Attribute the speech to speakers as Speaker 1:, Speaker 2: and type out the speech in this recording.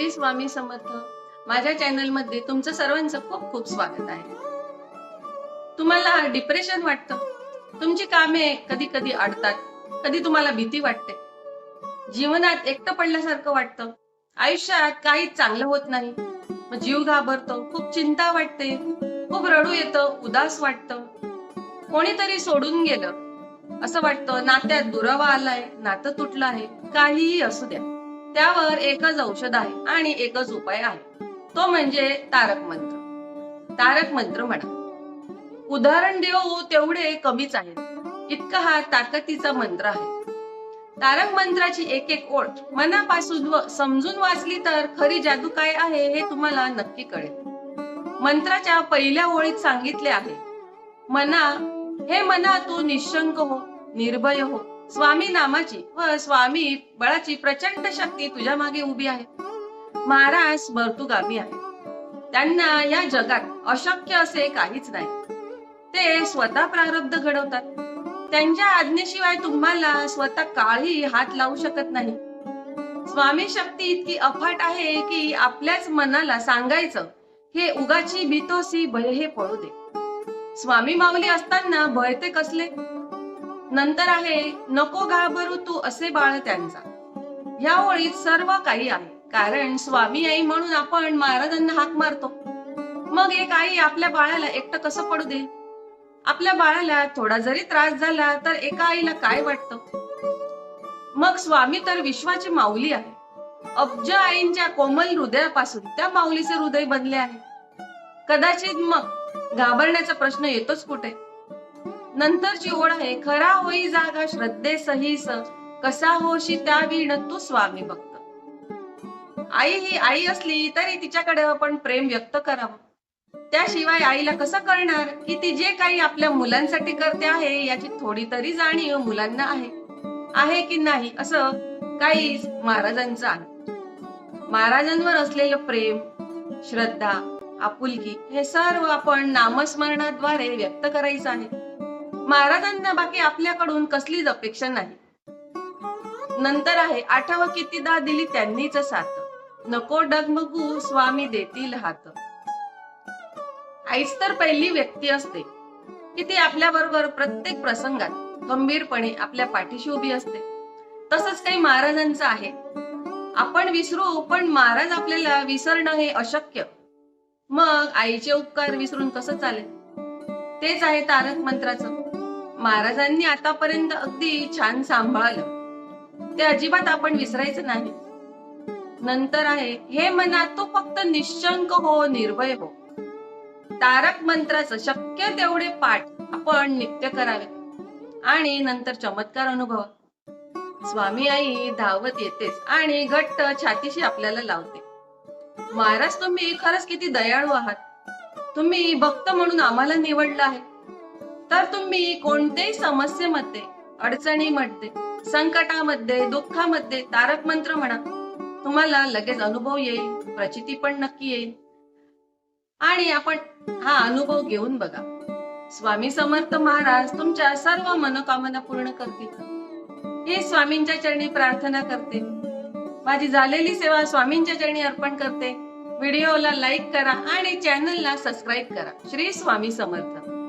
Speaker 1: श्री स्वामी समर्थ? माझ्या चॅनलमध्ये तुमचं सर्वांचं खूप खूप स्वागत आहे. तुम्हाला डिप्रेशन वाटतं? तुमची कामे कधी कधी अडतात. कधी तुम्हाला भीती वाटते. जीवनात एकटं पडल्यासारखं वाटतं. आयुष्यात काही चांगलं होत नाही. मग जीव घाबरतो खूप चिंता वाटते खूप रडू येतं उदास वाटतं. कोणीतरी सोडून गेलं. असं वाटतं नात्यात दुरावा आलाय नातं तुटलं आहे काहीही असू द्या. त्यावर एकच औषध आहे आणि एकच उपाय आहे. तो म्हणजे तारक मंत्र. तारक मंत्र म्हणा. उदाहरण देऊ तेवढे कमीच आहे इतका हा ताकदीचा मंत्र आहे. तारक मंत्राची एक एक ओळ मनापासून व समजून वाचली तर खरी जादू काय आहे हे तुम्हाला नक्की कळेल. मंत्राच्या पहिल्या ओळीत सांगितले आहे. मना हे मना तू निशंक हो निर्भय हो. स्वामी नामाची व स्वामी बळाची प्रचंड शक्ती तुझ्या मागे उभी आहे. महाराज भरतुगामी आहे त्यांना या जगात अशक्य असे काहीच नाही. ते स्वतः प्रारब्ध घडवतात. त्यांच्या आज्ञेशिवाय तुम्हाला स्वतः काळी हात लावू शकत नाही. स्वामी शक्ती इतकी अफाट आहे की आपल्याच मनाला सांगायचं हे उगाची भीतोसी भय हे पळू दे. स्वामी माऊली असताना भय ते कसले? नंतर आहे नको घाबरू तू असे बाळ त्यांचा. या ओळीत सर्व काही आहे. कारण स्वामी आई म्हणून आपण महाराजांना हाक मारतो. मग एक आई आपल्या बाळाला एकटं कसं पडू दे? आपल्या बाळाला थोडा जरी त्रास झाला तर एका आईला काय वाटतं? मग स्वामी तर विश्वाची माऊली आहे. अब्ज आईंच्या कोमल हृदयापासून त्या माऊलीचे हृदय बनले आहे. कदाचित मग घाबरण्याचा प्रश्न येतोच कुठे? नंतरची ओढ आहे खरा होई जागा श्रद्धे सहीस कसा होशी त्या विण तू स्वामी भक्त. आई ही आई असली तरी तिच्याकडे आपण प्रेम व्यक्त करावं. त्याशिवाय आईला कसं करणार की ती जे काही आपल्या मुलांसाठी करते आहे याची थोडी तरी जाणीव मुलांना आहे. आहे की नाही असं काही महाराजांचं आहे. महाराजांवर असलेलं प्रेम श्रद्धा आपुलकी हे सर्व आपण नामस्मरणाद्वारे व्यक्त करायचं आहे. महाराजांना बाकी आपल्याकडून कसलीच अपेक्षा नाही. नंतर आहे आठव कितीदा दिली त्यांनीच साथ. नको डगमगू स्वामी देतील हात. आईच तर पहिली व्यक्ती असते. की ती आपल्या बरोबर प्रत्येक प्रसंगात गंभीरपणे आपल्या पाठीशी उभी असते. तसंच काही महाराजांचं आहे. आपण विसरू पण महाराज आपल्याला विसरणं हे अशक्य. मग आईचे उपकार विसरून कसं चालेल? तेच आहे तारक मंत्राचं. महाराजांनी आतापर्यंत अगदी छान सांभाळलं. ते अजिबात आपण विसरायचं नाही. नंतर आहे हे मनात तो फक्त निश्चंक हो निर्भय हो. तारक मंत्राचं शक्य तेवढे पाठ आपण नित्य करावे. आणि नंतर चमत्कार अनुभव. स्वामी आई धावत येतेच आणि घट्ट छातीशी आपल्याला लावते. महाराज तुम्ही खरंच किती दयाळू आहात. तुम्ही भक्त म्हणून आम्हाला निवडलं आहे. तर तुम्ही कोणत्याही समस्येमध्ये अडचणीमध्ये संकटामध्ये दुःखामध्ये तारक मंत्र म्हणा तुम्हाला लगेच अनुभव येईल प्रचिती पण नक्की येईल. आणि आपण हा अनुभव घेऊन बघा. स्वामी समर्थ महाराज तुमच्या सर्व मनोकामना पूर्ण करतील. हे स्वामींच्या चरणी प्रार्थना करते. माझी झालेली सेवा स्वामींच्या चरणी अर्पण करते. व्हिडिओला लाईक करा आणि चॅनलला सबस्क्राईब करा. श्री स्वामी समर्थ.